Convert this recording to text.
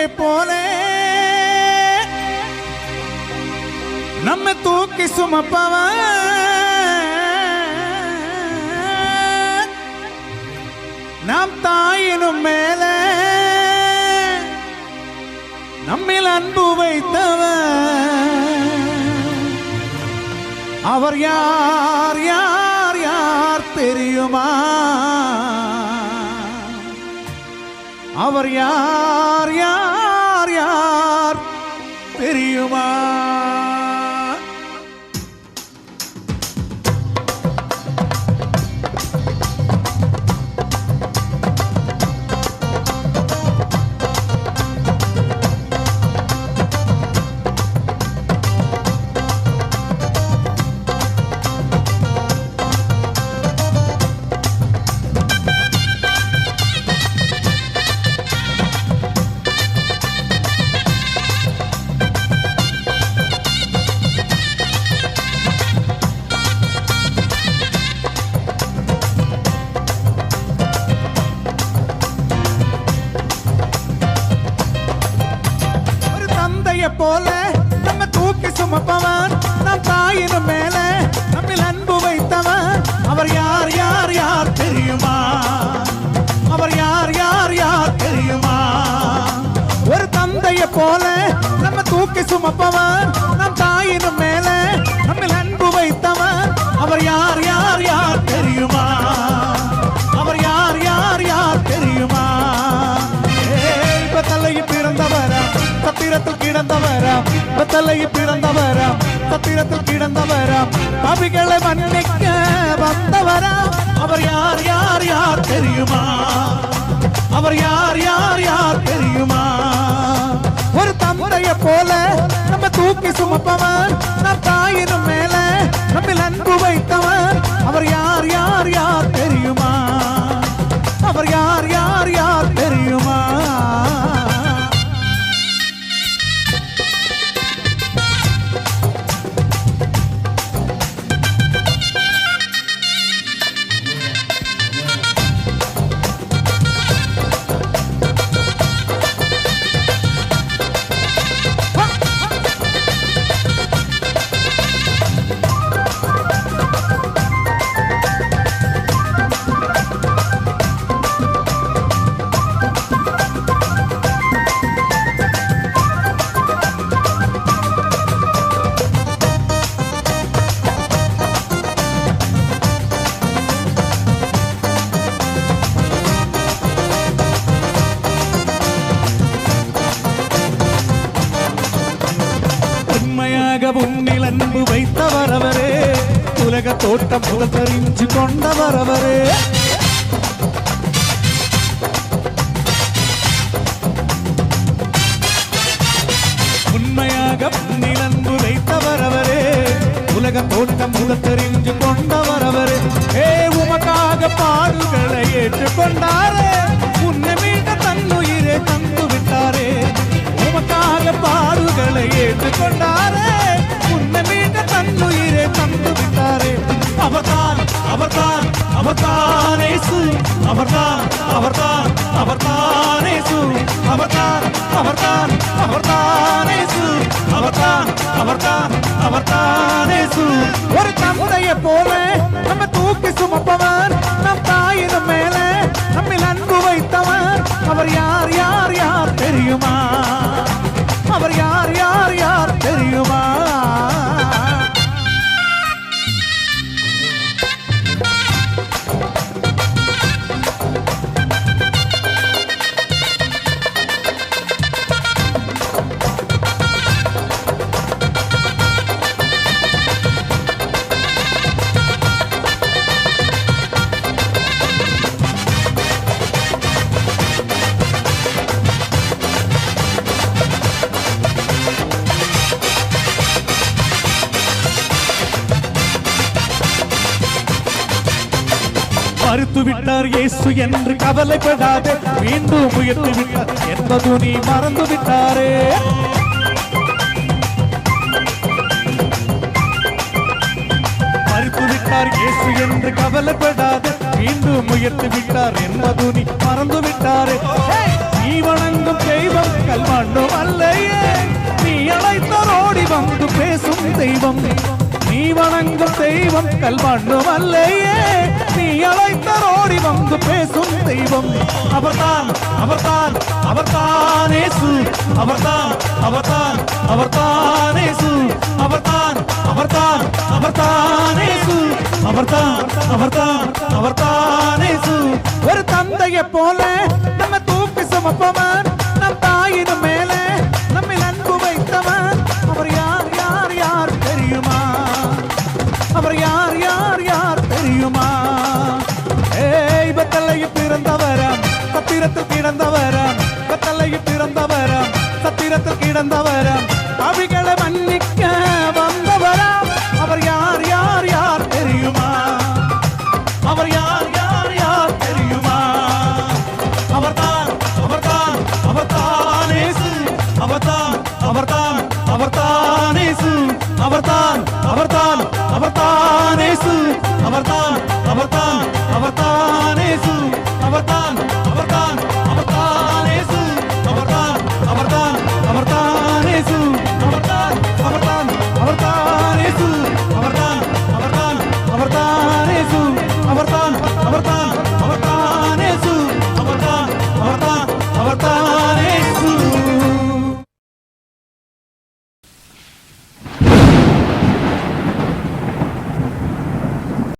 தந்தையை போல. நம்ம தூக்கி சுமப்பவ நாம் தாயினும் மேல. நம்மில் அன்பு வைத்தவ அவர் யார் யார் யார் தெரியுமா? அவர் யார் யார் தெரியுமா போல. நம்ம தூக்கி சுமப்பவன் நம் தாயின் மேல. நம்மில் அன்பு வைத்தவன் அவர் யார் யார் யார் தெரியுமா? அவர் யார் யார் யார் தெரியுமா? ஒரு தந்தைய போல நம்ம தூக்கி சுமப்பவன் நம் தாயின் சத்திரத்தில் கிடந்தவரா பெத்தலையில் பிறந்தவரா சத்திரத்தில் கிடந்தவரா பாவிகளை மன்னிக்க வந்தவரா அவர் யார் யார் யார் தெரியுமா? அவர் யார் யார் யார் தெரியுமா? ஒரு தந்தைய போல நம்ம தூக்கி சுமப்பவன் உலக தோட்டம் முதல் தெரிஞ்சு கொண்ட வரவரே. உண்மையாக உன்னில் அன்பு வைத்தவர் உலக தோட்டம் முதல் தெரிஞ்சு கொண்ட வரவரே. ஏ உமக்காக பாடுகளை ஏற்றுக்கொண்டாரே. உன்னை மீட்ட தன்னுயிரே தந்து விட்டாரே உமக்காக பாடுகளை ஏற்றுக்கொண்டார் அவர்தான் அவர்தான் அவர்தான் அவர்தான் அவர்தான் அவர்தான் இயேசு. அவர்தான் அவர்தான் அவர்தான் இயேசு. அவர்தான் அவர்தான் அவர்தான் இயேசு. ஒரு தந்தைய போல நம்ம தூக்கி சுமப்பவன் நம் தாயினும் மேல மறுத்து விட்டார் இயேசு என்று கவலைப்படாதே. மீண்டும் உயர்த்து விட்டார் என்பது நீ மறந்து விட்டாரே மறுத்து விட்டார் இயேசு என்று கவலைப்படாதே. மீண்டும் உயர்த்து விட்டார் என்பது நீ மறந்து விட்டாரே நீ வணங்கும் தெய்வம் கல்மண்ணும் அல்லையே. நீ அழைத்தரோடி வந்து பேசும் தெய்வம். நீ வணங்கும் தெய்வம் கல்மண்ணும் அல்லையே. நீ அழைத்தரோடி வந்து பேசும் தெய்வம். அவர்தான் அவர்தான் அவர்தானே சு அவர்தான் அவர்தான் அவர்தானே சு அவர்தான் அவர்தான் அவர்தானே சு அவர்தான் அவர்தான் அவர்தானே சு ஒரு தந்தையை போல நம்ம தூக்கி சுமப்பவன் நம் தாயினும் மேலே. பிறந்தவராம். அவைகளை மன்னிக்க வந்தவராம். அவர் யார் யார் யார் தெரியுமா? அவர் யார் யார் யார் தெரியுமா? அவர் தான் அவர் தான் அவர் தானேசு அவர் தான் அவர் தான் அவர் தானேசு அவர்